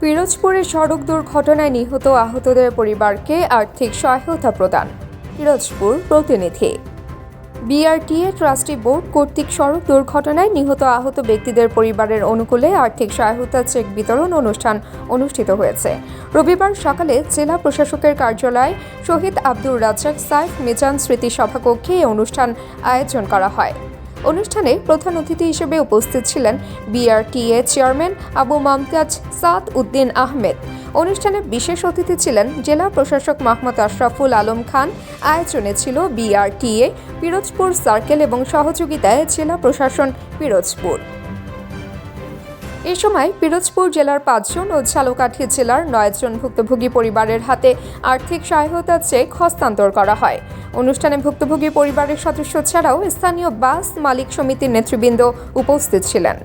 পিরোজপুরে সড়ক দুর্ঘটনায় নিহত আহতদের পরিবারকে আর্থিক সহায়তা প্রদান। পিরোজপুর প্রতিনিধি। বিআরটিএ ট্রাস্টি বোর্ড কর্তৃক সড়ক দুর্ঘটনায় নিহত আহত ব্যক্তিদের পরিবারের অনুকূলে আর্থিক সহায়তা চেক বিতরণ অনুষ্ঠান অনুষ্ঠিত হয়েছে। রবিবার সকালে জেলা প্রশাসকের কার্যালয় শহীদ আব্দুর রাজ্জাক সাইফ মিজান স্মৃতি সভাকক্ষে এই অনুষ্ঠান আয়োজন করা হয়। অনুষ্ঠানে প্রধান অতিথি হিসেবে উপস্থিত ছিলেন বিআরটিএ চেয়ারম্যান আবু মামতাজ সাদ উদ্দিন আহমেদ। অনুষ্ঠানে বিশেষ অতিথি ছিলেন জেলা প্রশাসক মাহমুদ আশরাফুল আলম খান। আয়োজনে ছিল বিআরটিএ, পিরোজপুর সার্কেল এবং সহযোগিতায় জেলা প্রশাসন পিরোজপুর। এ সময় পিরোজপুর জেলার পাঁচজন ও ঝালকাঠি জেলার নয়জন ভুক্তভোগী পরিবারের হাতে আর্থিক সহায়তা চেক হস্তান্তর করা হয়। অনুষ্ঠানে ভুক্তভোগী পরিবারের সদস্য ছাড়াও স্থানীয় বাস মালিক সমিতির নেতৃবৃন্দ উপস্থিত ছিলেন।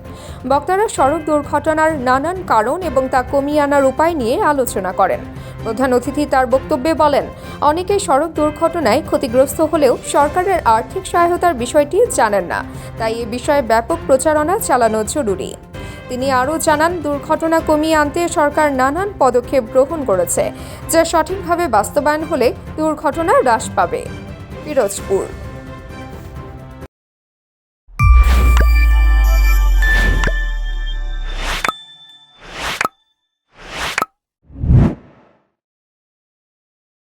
বক্তারা সড়ক দুর্ঘটনার নানান কারণ এবং তা কমিয়ে আনার উপায় নিয়ে আলোচনা করেন। প্রধান অতিথি তার বক্তব্যে বলেন অনেকে সড়ক দুর্ঘটনায় ক্ষতিগ্রস্ত হলেও সরকারের আর্থিক সহায়তার বিষয়টি জানেন না। তাই এ বিষয়ে ব্যাপক প্রচারণা চালানো জরুরি। তিনি আরও জানান, দুর্ঘটনা কমিয়ে আনতে সরকার নানান পদক্ষেপ গ্রহণ করেছে, যা সঠিকভাবে বাস্তবায়ন হলে দুর্ঘটনা হ্রাস পাবে। পিরোজপুর।